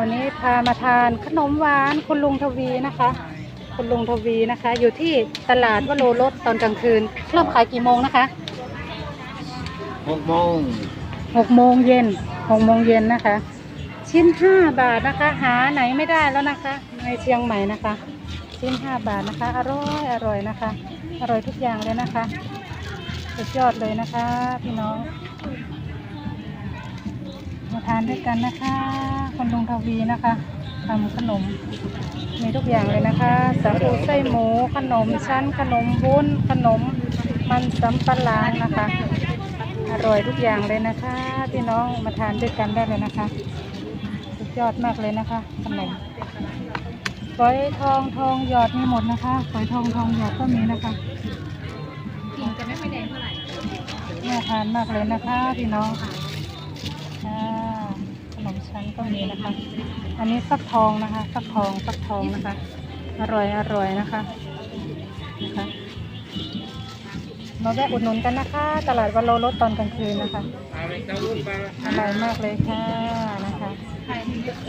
วันนี้พามาทานขนมหวานคุณลุงทวีนะคะ คุณลุงทวีนะคะ อยู่ที่ตลาดวโรรสตอนกลางคืนเริ่มขายกี่โมงนะคะหกโมงหกโมงเย็นหกโมงเย็นนะคะ ชิ้นห้าบาทนะคะ หาไหนไม่ได้แล้วนะคะ ในเชียงใหม่นะคะ ชิ้นห้าบาทนะคะ อร่อยอร่อยนะคะ อร่อยทุกอย่างเลยนะคะสุดยอดเลยนะคะ พี่น้องมา ทานด้วยกันนะคะคุณลุงทวีนะคะทำขนม มีทุกอย่างเลยนะคะสาคูไส้หมูขนมชั้นขนมวุ้นขนมมันสำปะหลังนะคะ อร่อยทุกอย่างเลยนะคะพี่น้องมาทานด้วยกันได้เลยนะคะสุดยอดมากเลยนะคะ ขนมฝอยทองทองหยอดมีหมดนะคะฝอยทองทองหยอดก็มีนะคะกิ่งจะไม่ค่อยแดงเท่าไหร่น่าทานมากเลยนะคะพี่น้องค่ะ ขนมชั้นก็มีนะคะ อันนี้ฟักทองนะคะฟักทองฟักทองนะคะ อร่อยอร่อยนะคะนะคะมาแวะอุดหนุนกันนะคะ ตลาดวันโลรถตอนกลางคืนนะคะอร่อยมากเลยค่ะนะคะ